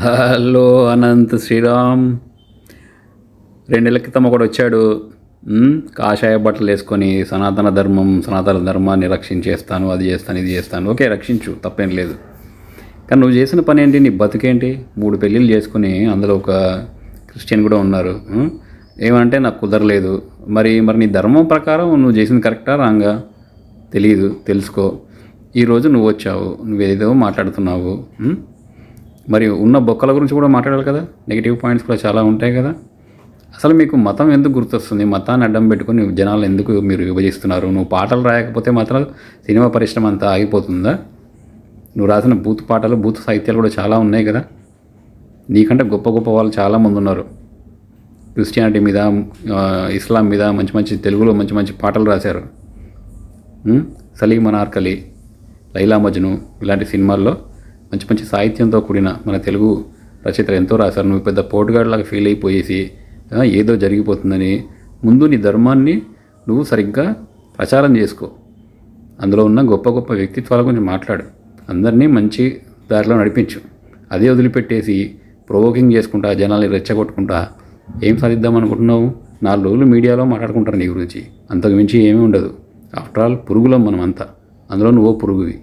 Hello Anant Sriram. రెండేళ్ళ క్రితం ఒకడు వచ్చాడు. కాషాయ బట్టలు వేసుకొని సనాతన ధర్మం సనాతన ధర్మాన్ని రక్షించేస్తాను అది చేస్తాను ఇది చేస్తాను. ఓకే రక్షించు తప్పేం లేదు. కానీ నువ్వు చేసిన పని ఏంటి? నీ బతుకేంటి? మూడు పెళ్ళిళ్ళు చేసుకుని అందులో ఒక క్రిస్టియన్ కూడా ఉన్నారు. ఏమంటే నాకు కుదరలేదు. మరి మరి నీ ధర్మం ప్రకారం నువ్వు చేసింది కరెక్టా రాంగా? తెలియదు తెలుసుకో. ఈరోజు నువ్వు వచ్చావు నువ్వేదో మాట్లాడుతున్నావు. మరి ఉన్న బొక్కల గురించి కూడా మాట్లాడాలి కదా? నెగిటివ్ పాయింట్స్ కూడా చాలా ఉంటాయి కదా? అసలు మీకు మతం ఎందుకు గుర్తొస్తుంది? మతాన్ని అడ్డం పెట్టుకుని జనాలు ఎందుకు మీరు విభజిస్తున్నారు? నువ్వు పాటలు రాయకపోతే మాత్రం సినిమా పరిశ్రమ అంతా ఆగిపోతుందా? నువ్వు రాసిన బూత్ పాటలు బూత్ సాహిత్యాలు కూడా చాలా ఉన్నాయి కదా? నీకంటే గొప్ప గొప్ప వాళ్ళు చాలామంది ఉన్నారు. క్రిస్టియానిటీ మీద ఇస్లాం మీద మంచి మంచి తెలుగులో మంచి మంచి పాటలు రాశారు. సలీం అనార్కలి లైలా మజ్ను ఇలాంటి సినిమాల్లో మంచి మంచి సాహిత్యంతో కూడిన మన తెలుగు రచయితలు ఎంతో రాశారు. నువ్వు పెద్ద పోటుగాడిలాగా ఫీల్ అయిపోయేసి ఏదో జరిగిపోతుందని ముందు నీ ధర్మాన్ని నువ్వు సరిగ్గా ప్రచారం చేసుకో. అందులో ఉన్న గొప్ప గొప్ప వ్యక్తిత్వాల గురించి మాట్లాడు. అందరినీ మంచి దారిలో నడిపించు. అదే వదిలిపెట్టేసి ప్రొవోకింగ్ చేసుకుంటా జనాల్ని రెచ్చగొట్టుకుంటా ఏం సాధిద్దాం అనుకుంటున్నావు? నాలుగు రోజులు మీడియాలో మాట్లాడుకుంటారు నీ గురించి. అంతకు మించి ఏమీ ఉండదు. ఆఫ్టర్ ఆల్ పురుగులం మనమంతా. అందులో నువ్వో పురుగువి.